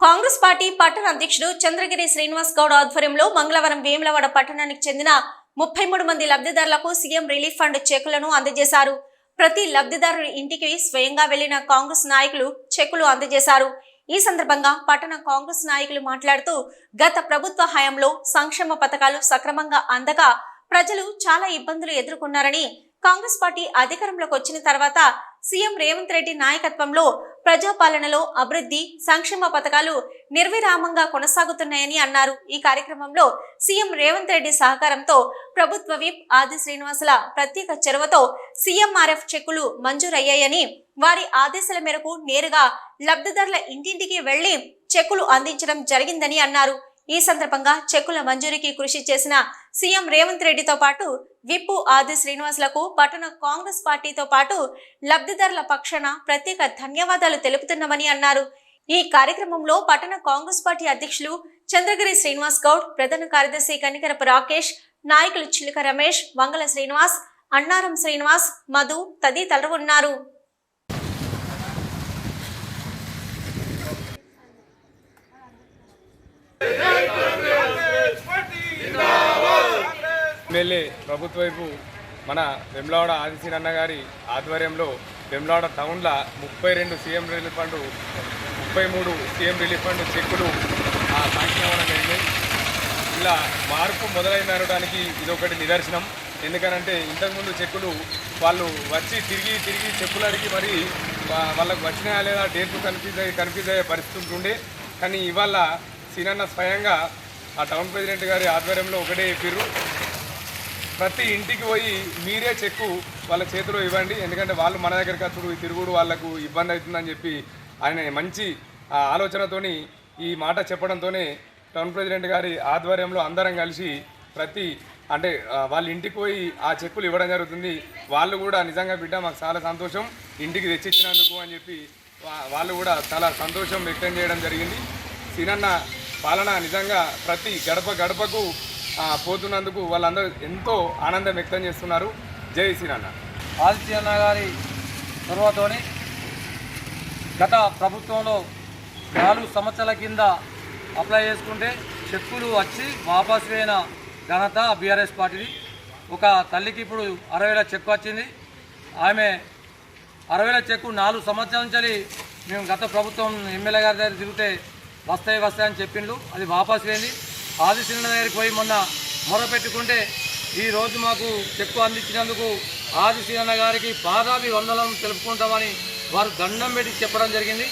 Congress party పట్టణ అధ్యక్షుడు చంద్రగిరి శ్రీనివాస్ గౌడ్ ఆధ్వర్యంలో మంగళవారం వేములవాడ పట్టణానికి చెందిన ముప్పై మూడు మంది లబ్ధిదారులకు సీఎం రిలీఫ్ ఫండ్ చెక్కులను అందజేశారు. ప్రతి లబ్ధిదారుడి ఇంటికి స్వయంగా వెళ్ళిన కాంగ్రెస్ నాయకులు చెక్కులు అందజేశారు. ఈ సందర్భంగా పట్టణ కాంగ్రెస్ నాయకులు మాట్లాడుతూ గత ప్రభుత్వ హయాంలో సంక్షేమ పథకాలు సక్రమంగా అందక ప్రజలు చాలా ఇబ్బందులు ఎదుర్కొన్నారని కాంగ్రెస్ పార్టీ అధికారంలోకి వచ్చిన తర్వాత సీఎం రేవంత్ రెడ్డి నాయకత్వంలో ప్రజాపాలనలో అభివృద్ధి సంక్షేమ పథకాలు నిర్విరామంగా కొనసాగుతున్నాయని అన్నారు. ఈ కార్యక్రమంలో సీఎం రేవంత్ రెడ్డి సహకారంతో ప్రభుత్వ విప్ ఆది శ్రీనివాసుల ప్రత్యేక చొరవతో సీఎంఆర్ఎఫ్ చెక్కులు మంజూరయ్యాయని వారి ఆదేశాల మేరకు నేరుగా లబ్ధిదారుల ఇంటింటికి వెళ్ళి చెక్కులు అందించడం జరిగిందని అన్నారు. ఈ సందర్భంగా చెక్కుల మంజూరీకి కృషి చేసిన సీఎం రేవంత్ రెడ్డితో పాటు విప్పు ఆది శ్రీనివాసులకు పట్టణ కాంగ్రెస్ పార్టీతో పాటు లబ్ధిదారుల పక్షాన ప్రత్యేక ధన్యవాదాలు తెలుపుతున్నామని అన్నారు. ఈ కార్యక్రమంలో పట్టణ కాంగ్రెస్ పార్టీ అధ్యక్షులు చంద్రగిరి శ్రీనివాస్ గౌడ్ ప్రధాన కార్యదర్శి కనికరపు రాకేష్ నాయకులు చిలుక రమేష్ వంగల శ్రీనివాస్ అన్నారం శ్రీనివాస్ మధు తదితరులు ఉన్నారు. ఎమ్మెల్యే ప్రభుత్వ వైపు మన వెమ్లాడ ఆదిశీన్ అన్న గారి ఆధ్వర్యంలో వెమ్లాడ టౌన్లో ముప్పై రెండు సీఎం రిలీఫ్ ఫండ్ ముప్పై మూడు సీఎం రిలీఫ్ ఫండ్ చెక్కులు ఆ సాంక్షన్ జరిగింది ఇలా మార్పు మొదలైన అనడానికి ఇదొకటి నిదర్శనం. ఎందుకనంటే ఇంతకుముందు చెక్కులు వాళ్ళు వచ్చి తిరిగి తిరిగి చెప్పులు అడిగి మరి వాళ్ళకు వచ్చినా లేదా డేట్లు కన్ఫ్యూజ్ అయ్యి కన్ఫ్యూజ్ అయ్యే పరిస్థితి ఉంటుండే కానీ ఇవాళ సీనన్న స్వయంగా ఆ టౌన్ ప్రెసిడెంట్ గారి ఆధ్వర్యంలో ఒకటే చెప్పిర్రు. ప్రతి ఇంటికి పోయి మీరే చెక్కు వాళ్ళ చేతిలో ఇవ్వండి. ఎందుకంటే వాళ్ళు మన దగ్గరికి వచ్చుడు ఈ తిరుగుడు వాళ్ళకు ఇబ్బంది అవుతుందని చెప్పి ఆయన మంచి ఆలోచనతోని ఈ మాట చెప్పడంతోనే టౌన్ ప్రెసిడెంట్ గారి ఆధ్వర్యంలో అందరం కలిసి ప్రతి అంటే వాళ్ళ ఇంటికి పోయి ఆ చెక్కులు ఇవ్వడం జరుగుతుంది. వాళ్ళు కూడా నిజంగా బిడ్డ మాకు చాలా సంతోషం. ఇంటికి తెచ్చిచ్చినందుకు అని చెప్పి వా- వాళ్ళు కూడా చాలా సంతోషం వ్యక్తం చేయడం జరిగింది. సినన్న పాలన నిజంగా ప్రతి గడప గడపకు పోతున్నందుకు వాళ్ళందరూ ఎంతో ఆనందం వ్యక్తం చేస్తున్నారు. జై శ్రీరాన్న ఆదిత్య అన్న గారి చొరవతోని గత ప్రభుత్వంలో నాలుగు సంవత్సరాల కింద అప్లై చేసుకుంటే చెక్కులు వచ్చి వాపసు అయిన ఘనత బీఆర్ఎస్ పార్టీది. ఒక తల్లికి ఇప్పుడు అరవై వేల చెక్కు వచ్చింది. ఆమె అరవై వేల చెక్కు నాలుగు సంవత్సరాల నుంచి మేము గత ప్రభుత్వం ఎమ్మెల్యే గారి దగ్గర తిరిగితే వస్తాయి వస్తాయని చెప్పిండు చెప్పిండ్రు. అది వాపసు లేని ఆదిశీల దగ్గరికి పోయి మొన్న మొరపెట్టుకుంటే ఈ రోజు మాకు చెక్కు అందించినందుకు ఆదిశీలన్న గారికి పాదాభి వందనం తెలుపుకుంటామని వారు దండం పెట్టి చెప్పడం జరిగింది.